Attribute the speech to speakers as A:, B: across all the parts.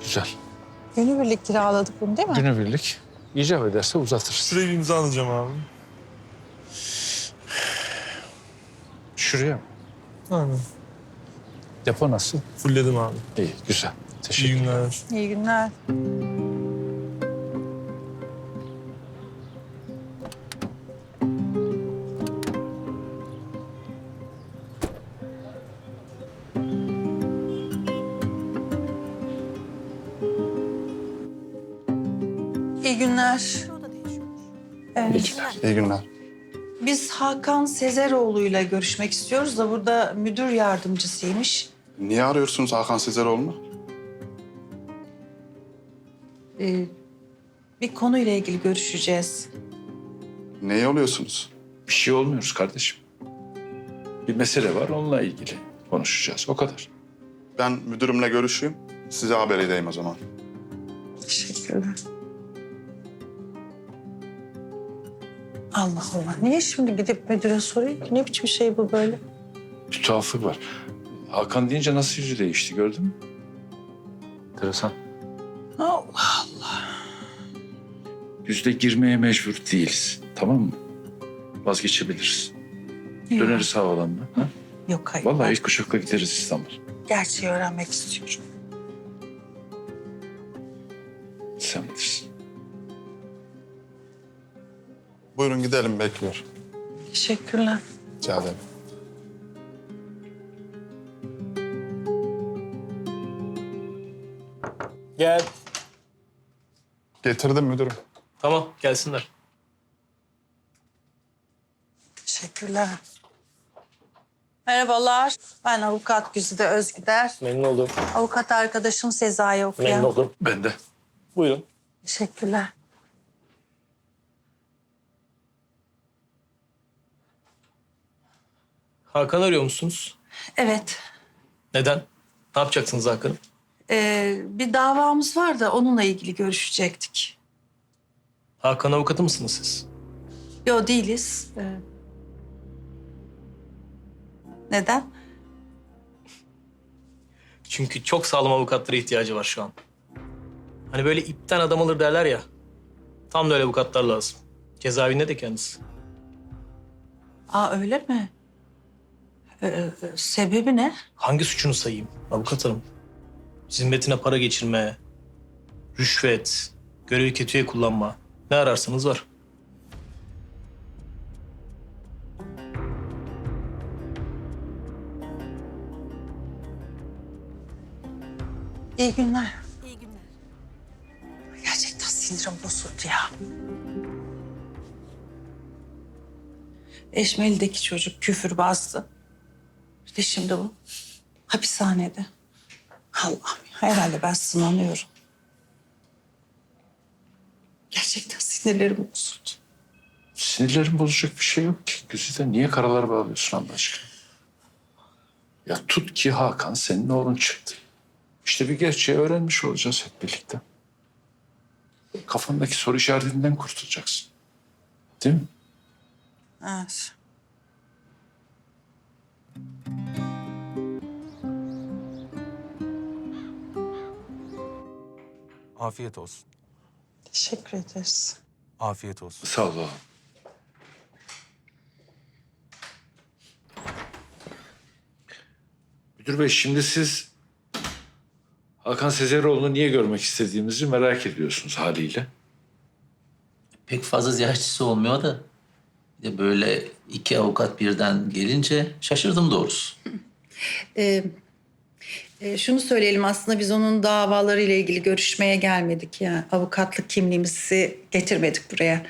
A: Güzel.
B: Günübirlik kiraladık bunu değil mi?
A: Günübirlik. İcap ederse uzatırız.
C: Şuraya bir imza alacağım abi.
A: Şuraya mı?
C: Aynen.
A: Depo nasıl?
C: Fullledim abi.
A: İyi, güzel.
C: İyi
A: Teşekkür ederim.
C: günler.
B: İyi günler. İyi günler. Evet.
D: İyi günler.
B: Biz Hakan Sezeroğlu'yla görüşmek istiyoruz da burada müdür yardımcısıymış.
D: Niye arıyorsunuz Hakan Sezeroğlu'nu?
B: Ee, bir konuyla ilgili görüşeceğiz.
D: Neye oluyorsunuz?
A: Bir şey olmuyoruz kardeşim. Bir mesele var onunla ilgili konuşacağız. O kadar.
D: Ben müdürümle görüşeyim. Size haber edeyim o zaman.
B: Teşekkürler. Allah Allah. Niye şimdi gidip müdüre sorayım ki? Ne biçim şey bu böyle?
A: Bir tuhaflık var. Hakan deyince nasıl yüzü değişti gördün mü? Enteresan.
B: Allah Allah.
A: Yüzde girmeye mecbur değiliz. Tamam mı? Vazgeçebiliriz.
B: Yok,
A: Döneriz havalanına. Ha?
B: Yok hayır.
A: Vallahi ilk kuşakla gideriz İstanbul.
B: gerçeği öğrenmek istiyorum.
D: Buyurun gidelim bekliyor.
B: Teşekkürler.
D: Rica ederim.
C: Gel.
D: Getirdim müdürüm.
C: Tamam gelsinler.
B: Teşekkürler. Merhabalar. Ben avukat Güzide Özgüder.
C: Memnun oldum.
B: Avukat arkadaşım Sezai okuyan.
C: Memnun oldum.
A: Ben de.
C: Buyurun.
B: Teşekkürler.
C: Hakan arıyor musunuz?
B: Evet.
C: Neden? Ne yapacaksınız Hakan'ı?
B: Ee, bir davamız var da onunla ilgili görüşecektik.
C: Hakan avukatı mısınız siz?
B: Yo değiliz. Ee, neden?
C: Çünkü çok sağlam avukatlara ihtiyacı var şu an. Hani böyle ipten adam alır derler ya. Tam da öyle avukatlar lazım. Cezaevinde de kendisi.
B: Aa öyle mi? Ee, sebebi ne?
C: Hangi suçunu sayayım avukat hanım? Zimmetine para geçirme, rüşvet, görevi kötüye kullanma. Ne ararsanız var.
B: İyi günler. İyi günler. Gerçekten sinirim bozuldu ya. Eşmeli'deki çocuk küfür bastı. Bir de şimdi bu. Hapishanede. Allah'ım herhalde ben sınanıyorum. Gerçekten sinirlerim bozuldu.
A: Sinirlerin bozacak bir şey yok ki. Güzide niye karalar bağlıyorsun Allah aşkına? Ya tut ki Hakan senin oğlun çıktı. İşte bir gerçeği öğrenmiş olacağız hep birlikte. Kafandaki soru işaretinden kurtulacaksın. Değil mi?
B: Evet.
E: Afiyet olsun.
B: Teşekkür ederiz.
E: Afiyet olsun.
A: Sağ ol oğlum. Müdür bey şimdi siz Hakan Sezeroğlu'nu niye görmek istediğimizi merak ediyorsunuz haliyle.
F: pek fazla ziyaretçisi olmuyor da bir de böyle iki avukat birden gelince şaşırdım doğrusu.
B: Ee, e, şunu söyleyelim aslında biz onun davaları ile ilgili görüşmeye gelmedik ya. Avukatlık kimliğimizi getirmedik buraya.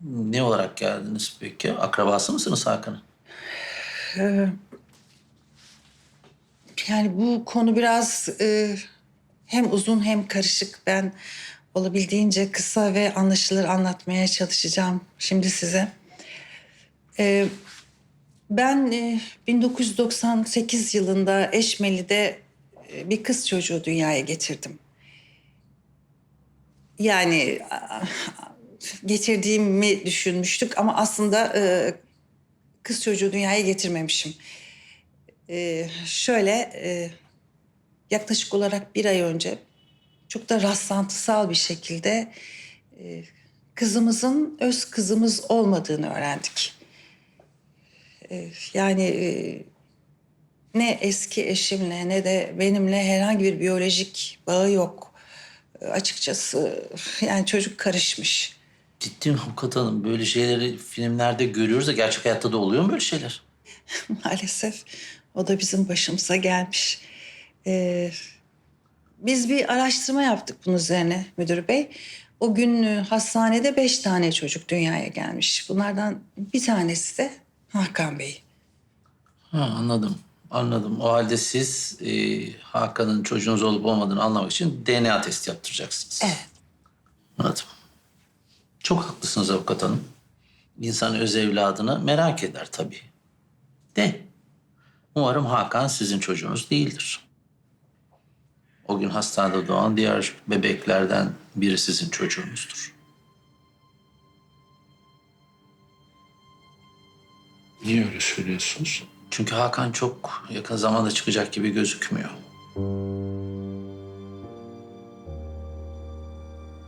F: Ne olarak geldiniz peki? Akrabası mısınız Hakan'ın?
B: Yani bu konu biraz e, hem uzun hem karışık. Ben olabildiğince kısa ve anlaşılır anlatmaya çalışacağım şimdi size. E, ben e, 1998 yılında Eşmeli'de e, bir kız çocuğu dünyaya getirdim. Yani getirdiğimi düşünmüştük ama aslında e, kız çocuğu dünyaya getirmemişim. Ee, şöyle e, yaklaşık olarak bir ay önce çok da rastlantısal bir şekilde e, kızımızın öz kızımız olmadığını öğrendik. E, yani e, ne eski eşimle ne de benimle herhangi bir biyolojik bağı yok. E, açıkçası yani çocuk karışmış.
F: Ciddi mi avukat hanım? Böyle şeyleri filmlerde görüyoruz da gerçek hayatta da oluyor mu böyle şeyler?
B: Maalesef o da bizim başımıza gelmiş. Ee, biz bir araştırma yaptık bunun üzerine müdür bey. O gün e, hastanede beş tane çocuk dünyaya gelmiş. Bunlardan bir tanesi de Hakan Bey.
F: Ha, anladım. Anladım. O halde siz e, Hakan'ın çocuğunuz olup olmadığını anlamak için DNA testi yaptıracaksınız.
B: Evet.
F: Anladım. Çok haklısınız avukat hanım. İnsan öz evladını merak eder tabii. De. Umarım Hakan sizin çocuğunuz değildir. O gün hastanede doğan diğer bebeklerden biri sizin çocuğunuzdur.
A: Niye öyle söylüyorsunuz?
F: Çünkü Hakan çok yakın zamanda çıkacak gibi gözükmüyor.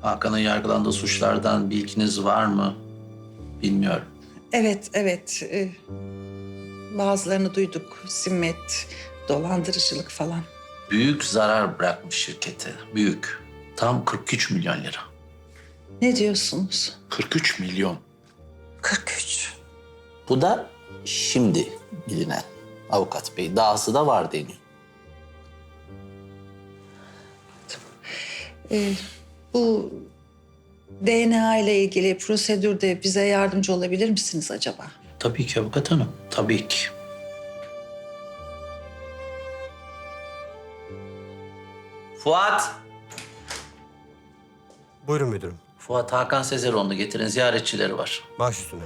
F: Hakan'ın yargılandığı suçlardan bilginiz var mı? Bilmiyorum.
B: Evet, evet. Ee, bazılarını duyduk. Zimmet, dolandırıcılık falan.
F: Büyük zarar bırakmış şirkete. Büyük. Tam 43 milyon lira.
B: Ne diyorsunuz?
A: 43 milyon.
B: 43.
F: Bu da şimdi bilinen avukat bey. Dahası da var deniyor.
B: Ee, bu DNA ile ilgili prosedürde bize yardımcı olabilir misiniz acaba?
F: Tabii ki avukat hanım. Tabii ki. Fuat.
G: Buyurun müdürüm.
F: Fuat Hakan Sezeroğlu'nu getirin. Ziyaretçileri var.
G: Baş üstüne.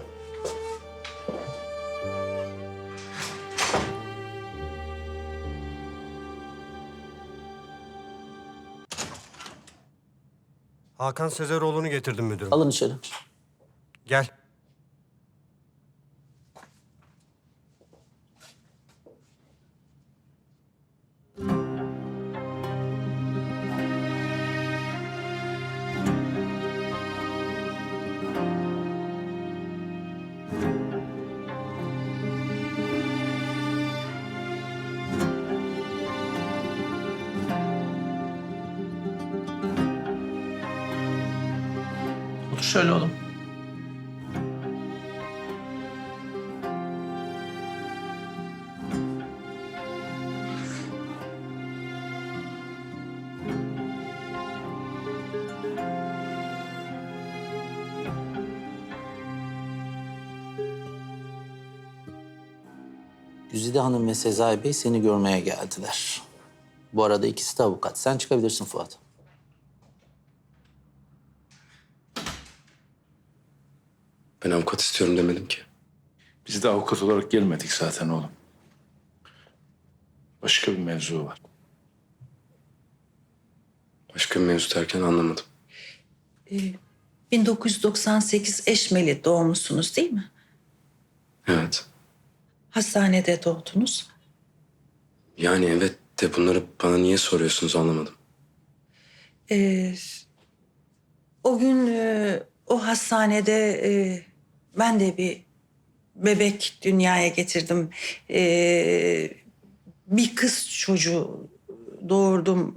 G: Hakan Sezeroğlu'nu getirdim müdürüm.
F: Alın içeri.
G: Gel.
F: Şöyle oğlum. Güzide Hanım ve Sezai Bey seni görmeye geldiler. Bu arada ikisi de avukat. Sen çıkabilirsin Fuat.
H: Ben avukat istiyorum demedim ki.
A: Biz de avukat olarak gelmedik zaten oğlum. Başka bir mevzu var.
H: Başka bir mevzu derken anlamadım.
B: 1998 Eşmeli doğmuşsunuz değil mi?
H: Evet.
B: Hastanede doğdunuz.
H: Yani evet de bunları bana niye soruyorsunuz anlamadım.
B: Ee, o gün e, o hastanede e, ben de bir bebek dünyaya getirdim. Ee, bir kız çocuğu doğurdum.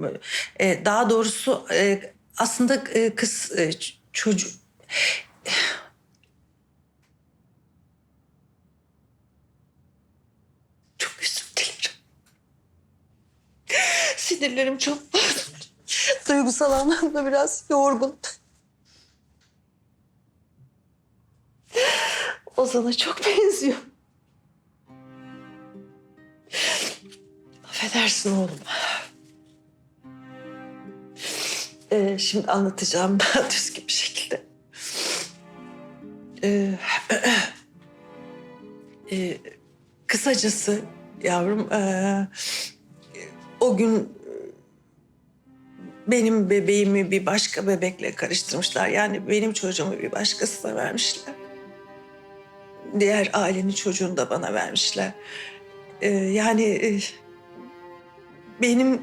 B: Ee, daha doğrusu e, aslında e, kız e, çocuğu... Çok özür dilerim. Sinirlerim çok duygusal anlamda biraz yorgun. Ozan'a çok benziyor. Affedersin oğlum. Ee, şimdi anlatacağım daha düzgün bir şekilde. Ee, e, kısacası yavrum, ee, o gün benim bebeğimi bir başka bebekle karıştırmışlar. Yani benim çocuğumu bir başkasına vermişler. Diğer ailenin çocuğunu da bana vermişler. Ee, yani e, benim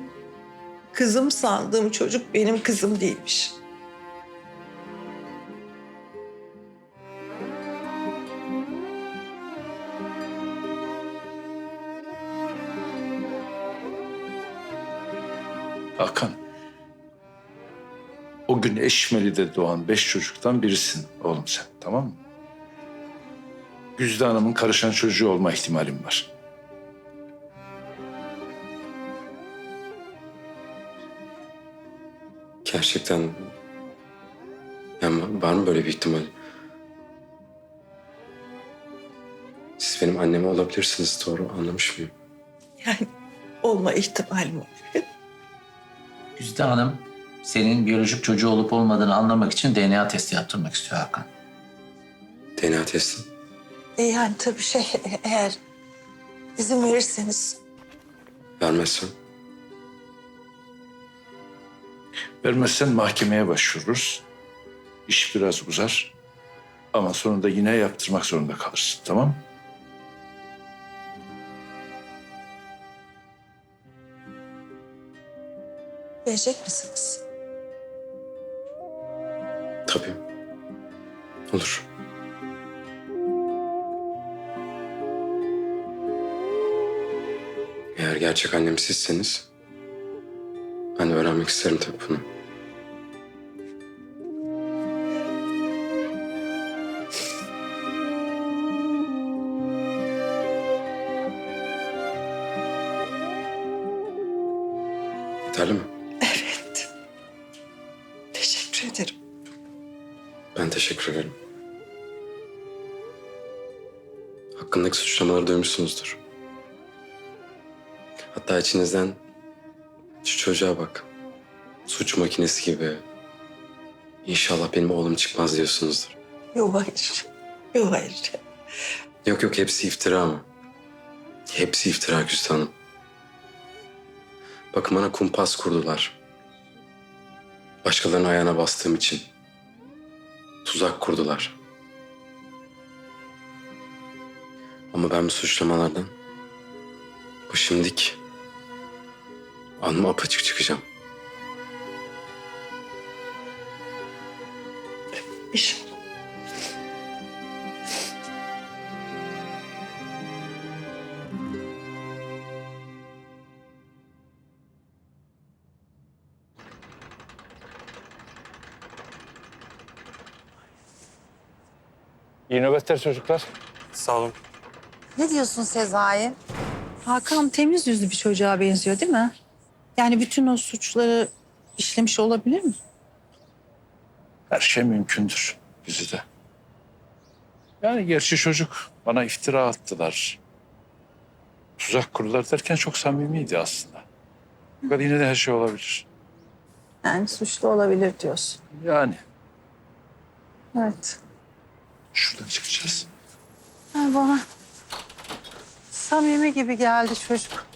B: Kızım sandığım çocuk benim kızım değilmiş.
A: Hakan. O gün Eşmeli'de doğan beş çocuktan birisin oğlum sen tamam mı? Güzde Hanım'ın karışan çocuğu olma ihtimalim var.
H: Gerçekten... Yani var mı böyle bir ihtimal? Siz benim anneme olabilirsiniz doğru anlamış mıyım?
B: Yani olma ihtimalim var.
F: Güzide Hanım senin biyolojik çocuğu olup olmadığını anlamak için DNA testi yaptırmak istiyor Hakan.
H: DNA testi.
B: E yani tabii şey eğer izin verirseniz
H: Vermezsem.
A: Vermezsen mahkemeye başvururuz. İş biraz uzar. Ama sonunda yine yaptırmak zorunda kalırsın tamam mı?
B: verecek misiniz?
H: Tabii. Olur. Eğer gerçek annem sizseniz... ...ben de öğrenmek isterim tabii bunu. Yeterli mi?
B: Evet. Teşekkür ederim.
H: Ben teşekkür ederim. Hakkındaki suçlamaları duymuşsunuzdur. Hatta içinizden şu çocuğa bak. Suç makinesi gibi. İnşallah benim oğlum çıkmaz diyorsunuzdur.
B: Yok hayır. Yok hayır.
H: Yok yok hepsi iftira mı? Hepsi iftira Güzide Hanım. Bakın bana kumpas kurdular. Başkalarının ayağına bastığım için. Tuzak kurdular. Ama ben bu suçlamalardan bu şimdik alnım apaçık çıkacağım.
B: İnşallah.
A: İyi nöbetler çocuklar.
E: Sağ olun.
I: Ne diyorsun Sezai? Hakan temiz yüzlü bir çocuğa benziyor değil mi? Yani bütün o suçları işlemiş olabilir mi?
A: Her şey mümkündür Güzide. Yani gerçi çocuk bana iftira attılar. Tuzak kurdular derken çok samimiydi aslında. Fakat yine de her şey olabilir.
I: Yani suçlu olabilir diyorsun.
A: Yani
I: Evet.
A: şuradan çıkacağız.
I: Ha, bana samimi gibi geldi çocuk.